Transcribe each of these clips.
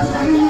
Thank you.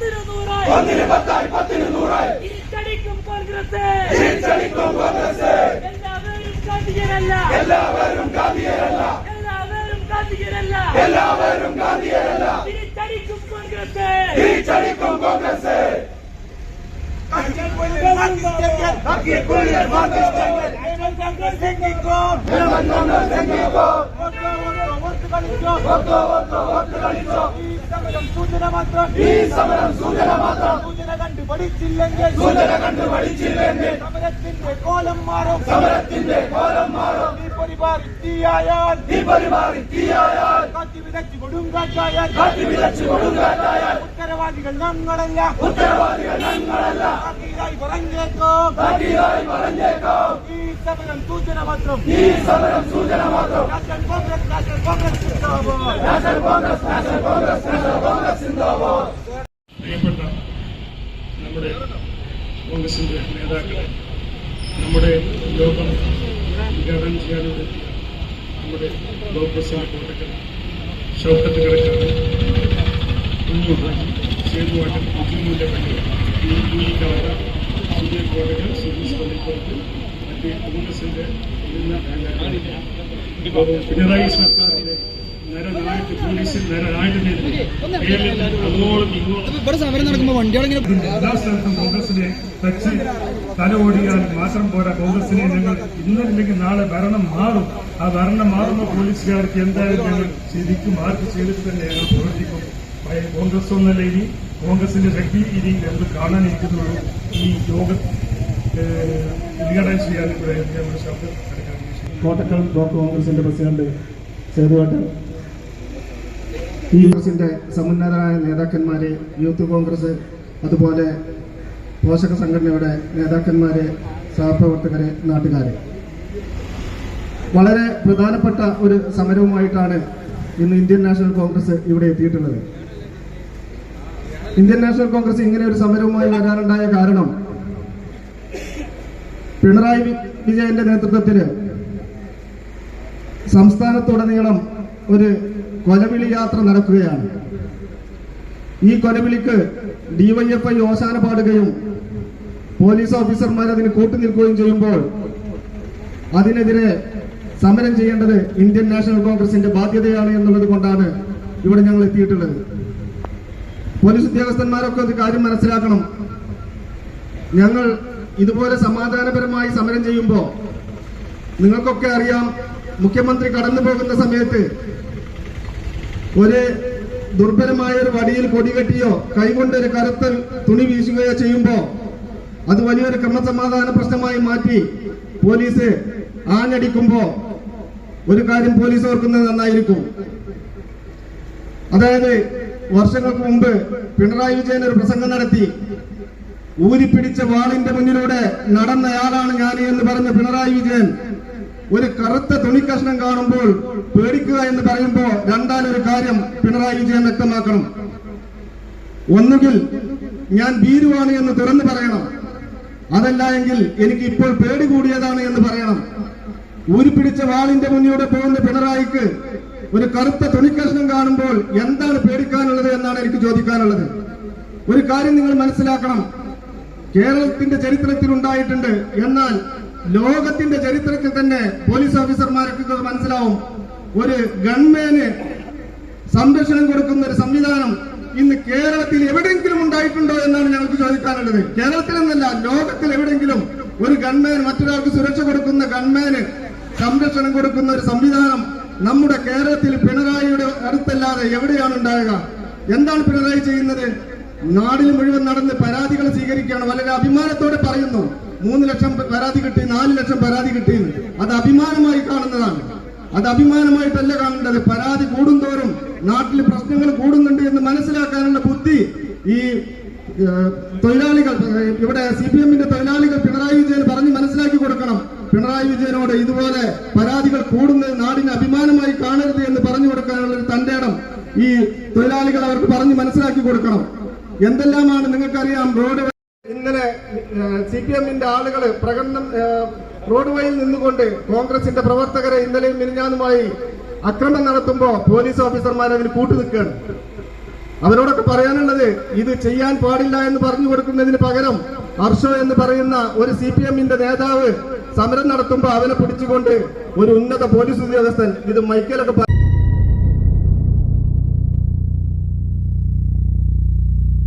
പത്തിന് നൂറായി ഒന്നിന് പത്തായി പത്തിന് നൂറായി തിരിച്ചടിക്കും കോൺഗ്രസ് തിരിച്ചടിക്കും കോൺഗ്രസ് എല്ലാവരും ഗാന്ധിയരല്ല. എല്ലാവരും ഗാന്ധിയരല്ല. എല്ലാവരും ഗാന്ധിയരല്ല. എല്ലാവരും ഗാന്ധിയരല്ല തിരിച്ചടിക്കും കോൺഗ്രസ് തിരിച്ചടിക്കും കോൺഗ്രസ് ഹേമന്ത് മണ്ഡൽ തെങ്ങിക്കോ ഒത്തോ ഒത്തു ഈ സമരം സൂചന മാത്രം. സൂചന കണ്ടു പഠിച്ചില്ലെങ്കിൽ സൂചന കണ്ടു പഠിച്ചില്ലെങ്കിൽ സമരത്തിന്റെ കോലം മാറും. സമരത്തിന്റെ കോലം മാറും ഈ പരിപാടി തീയായാൽ ഈ പരിപാടി തീയായാൽ കാറ്റി വിതച്ച് കൊടുങ്കാറ്റായാൽ കാറ്റി വിതച്ച് കൊടുങ്കാറ്റായാൽ ഉത്തരവാദികൾ ഞങ്ങളല്ല. ഉത്തരവാദികൾ ഞങ്ങളല്ല. ബാക്കിയായി പറഞ്ഞേക്കോ. ബാക്കിയായി പറഞ്ഞേക്കാം. ഈ സമരം സൂചന മാത്രം ഈ സമരം സൂചന മാത്രം നാഷണൽ കോൺഗ്രസ് നാഷണൽ കോൺഗ്രസ് സിന്ദാബാദ്. National Congress National Congress National Congress സിന്ദാബാദ്. പ്രിയപ്പെട്ട നമ്മുടെ കോൺഗ്രസിന്റെ നേതാക്കളെ നമ്മുടെ യോഗം ഉദ്ഘാടനം ചെയ്യാനോട് നമ്മുടെ ലോക്സഭ കോട്ടക്കൽ ഷൗക്കത്ത് കിടക്കാതെ കുഞ്ഞു സേതുവാട്ടൻ മുസ്ലിമിന്റെ പള്ളി ഈ സുധീർ കോട്ടക്കൽ സുധീഷ് പള്ളിക്കോട്ട് മറ്റ് കോൺഗ്രസിന്റെ പിണറായി നേതാക്കൾ പിണറായി സർക്കാരിന്റെ നരനായിട്ട് പോലീസിൽ നരനായിട്ടിരുന്നു അങ്ങോളം ഇങ്ങോളം ഇവിടെ സമരം നടക്കുമ്പോ വണ്ടികളിങ്ങനെ എല്ലാ സ്ഥലത്തും കോൺഗ്രസിനെ വെച്ച് തല ഓടിയാൽ മാത്രം പോരാ. കോൺഗ്രസിനെ ഞങ്ങൾ ഇന്നല്ലെങ്കിൽ നാളെ ഭരണം മാറും. ആ ഭരണം മാറുമ്പോൾ പോലീസുകാർക്ക് എന്തായാലും ഞങ്ങൾ ശരിക്കും മാർക്ക് ചെയ്തിട്ട് തന്നെ ഞങ്ങൾ പ്രവർത്തിക്കും കോൺഗ്രസ് ഒന്നല്ല ഇനി. കോൺഗ്രസിന്റെ ശക്തി ഇനി ഞങ്ങൾ കാണാനിരിക്കുന്നുള്ളൂ ഈ യോഗ ഉദ്ഘാടനം ചെയ്യാൻ ഇവിടെ ഞങ്ങളുടെ ശബ്ദം കോട്ടക്കൽ ബ്ലോക്ക് കോൺഗ്രസിന്റെ പ്രസിഡന്റ് സേതുവേട്ടൻ ഈ കോൺഗ്രസിന്റെ സമുന്നതരായ നേതാക്കന്മാരെ യൂത്ത് കോൺഗ്രസ് അതുപോലെ പോഷക സംഘടനയുടെ നേതാക്കന്മാരെ സഹപ്രവർത്തകരെ നാട്ടുകാരെ. വളരെ പ്രധാനപ്പെട്ട ഒരു സമരവുമായിട്ടാണ് ഇന്ന് ഇന്ത്യൻ നാഷണൽ കോൺഗ്രസ് ഇവിടെ എത്തിയിട്ടുള്ളത്. ഇന്ത്യൻ നാഷണൽ കോൺഗ്രസ് ഇങ്ങനെ ഒരു സമരവുമായി വരാനുണ്ടായ കാരണം പിണറായി വിജയന്റെ നേതൃത്വത്തിൽ സംസ്ഥാനത്തുടനീളം ഒരു കൊലവിളി യാത്ര നടക്കുകയാണ്. ഈ കൊലവിളിക്ക് ഡിവൈഎഫ്ഐ ഓശാന പാടുകയും പോലീസ് ഓഫീസർമാർ അതിന് കൂട്ടുനിൽക്കുകയും ചെയ്യുമ്പോൾ അതിനെതിരെ സമരം ചെയ്യേണ്ടത് ഇന്ത്യൻ നാഷണൽ കോൺഗ്രസിന്റെ ബാധ്യതയാണ് എന്നുള്ളത് കൊണ്ടാണ് ഇവിടെ ഞങ്ങൾ എത്തിയിട്ടുള്ളത്. പോലീസ് ഉദ്യോഗസ്ഥന്മാരൊക്കെ ഒരു കാര്യം മനസ്സിലാക്കണം. ഞങ്ങൾ ഇതുപോലെ സമാധാനപരമായി സമരം ചെയ്യുമ്പോൾ നിങ്ങൾക്കൊക്കെ അറിയാം മുഖ്യമന്ത്രി കടന്നു പോകുന്ന സമയത്ത് ഒരു ദുർബലമായ ഒരു വടിയിൽ കൊടികെട്ടിയോ കൈകൊണ്ട് ഒരു കരത്തൽ തുണി വീശുകയോ ചെയ്യുമ്പോൾ അത് വലിയൊരു ക്രമസമാധാന പ്രശ്നമായി മാറ്റി പോലീസ് ആഞ്ഞടിക്കുമ്പോ ഒരു കാര്യം പോലീസ് ഓർക്കുന്നത് നന്നായിരിക്കും. അതായത് വർഷങ്ങൾക്ക് മുമ്പ് പിണറായി വിജയൻ ഒരു പ്രസംഗം നടത്തി. ഊരിപ്പിടിച്ച വാളിന്റെ മുന്നിലൂടെ നടന്നയാളാണ് ഞാൻ എന്ന് പറഞ്ഞ പിണറായി വിജയൻ. ഒരു കറുത്ത തുണിക്കഷ്ണം കാണുമ്പോൾ പേടിക്കുക എന്ന് പറയുമ്പോൾ രണ്ടാലൊരു കാര്യം പിണറായി വിജയൻ വ്യക്തമാക്കണം. ഒന്നുകിൽ ഞാൻ ഭീരുവാണ് എന്ന് തുറന്നു പറയണം. അതല്ല എങ്കിൽ എനിക്ക് ഇപ്പോൾ പേടി കൂടിയതാണ് എന്ന് പറയണം. ഊരിപ്പിടിച്ച വാളിന്റെ മുന്നിലൂടെ പോകുന്ന പിണറായിക്ക് ഒരു കറുത്ത തുണിക്കഷ്ണം കാണുമ്പോൾ എന്താണ് പേടിക്കാനുള്ളത് എന്നാണ് എനിക്ക് ചോദിക്കാനുള്ളത്. ഒരു കാര്യം നിങ്ങൾ മനസ്സിലാക്കണം. കേരളത്തിന്റെ ചരിത്രത്തിൽ ഉണ്ടായിട്ടുണ്ട്. എന്നാൽ ലോകത്തിന്റെ ചരിത്രത്തിൽ തന്നെ പോലീസ് ഓഫീസർമാർക്ക് ഇത് മനസ്സിലാവും. ഒരു ഗൺമാന് സംരക്ഷണം കൊടുക്കുന്ന ഒരു സംവിധാനം ഇന്ന് കേരളത്തിൽ എവിടെയെങ്കിലും ഉണ്ടായിട്ടുണ്ടോ എന്നാണ് ഞങ്ങൾക്ക് ചോദിക്കാനുള്ളത്. കേരളത്തിൽ എന്നല്ല ലോകത്തിൽ എവിടെയെങ്കിലും ഒരു ഗൺമാൻ മറ്റൊരാൾക്ക് സുരക്ഷ കൊടുക്കുന്ന ഗൺമാന് സംരക്ഷണം കൊടുക്കുന്ന ഒരു സംവിധാനം നമ്മുടെ കേരളത്തിൽ പിണറായിയുടെ അടുത്തല്ലാതെ എവിടെയാണ് ഉണ്ടാകുക എന്താണ് പിണറായി ചെയ്യുന്നത്? നാടിൽ മുഴുവൻ നടന്ന് പരാതികൾ സ്വീകരിക്കുകയാണ്. വളരെ അഭിമാനത്തോടെ പറയുന്നു. മൂന്ന് ലക്ഷം പരാതി കിട്ടി നാല് ലക്ഷം പരാതി കിട്ടി. എന്ന്. അത് അഭിമാനമായി കാണുന്നതാണ്. അത് അഭിമാനമായിട്ടല്ല കാണേണ്ടത്. പരാതി കൂടുന്തോറും നാട്ടിൽ പ്രശ്നങ്ങൾ കൂടുന്നുണ്ട് എന്ന് മനസ്സിലാക്കാനുള്ള ബുദ്ധി ഈ തൊഴിലാളികൾ ഇവിടെ സി പി എമ്മിന്റെ തൊഴിലാളികൾ പിണറായി വിജയൻ പറഞ്ഞ് മനസ്സിലാക്കി കൊടുക്കണം. പിണറായി വിജയനോട് ഇതുപോലെ പരാതികൾ കൂടുന്നത് നാടിന് അഭിമാനമായി കാണരുത് എന്ന് പറഞ്ഞു കൊടുക്കാനുള്ള ഒരു തന്റെ ഇടം ഈ തൊഴിലാളികൾ അവർക്ക് പറഞ്ഞ് മനസ്സിലാക്കി കൊടുക്കണം. എന്തെല്ലാമാണ് നിങ്ങൾക്കറിയാം റോഡ് ഇന്നലെ സി പി എമ്മിന്റെ ആളുകൾ പ്രകടനം റോഡ് വഴിയിൽ നിന്നുകൊണ്ട് കോൺഗ്രസിന്റെ പ്രവർത്തകരെ ഇന്നലെയും മിനിഞ്ഞാന്നുമായി അക്രമം നടത്തുമ്പോ പോലീസ് ഓഫീസർമാർ അതിന് കൂട്ടുനിൽക്കുകയാണ് അവരോടൊക്കെ പറയാനുള്ളത് ഇത് ചെയ്യാൻ പാടില്ല എന്ന് പറഞ്ഞു കൊടുക്കുന്നതിന് പകരം ഹർഷോ എന്ന് പറയുന്ന ഒരു സി പി എമ്മിന്റെ നേതാവ് സമരം നടത്തുമ്പോ അവനെ പിടിച്ചുകൊണ്ട് ഒരു ഉന്നത പോലീസ് ഉദ്യോഗസ്ഥൻ ഇത് മൈക്കലൊക്കെ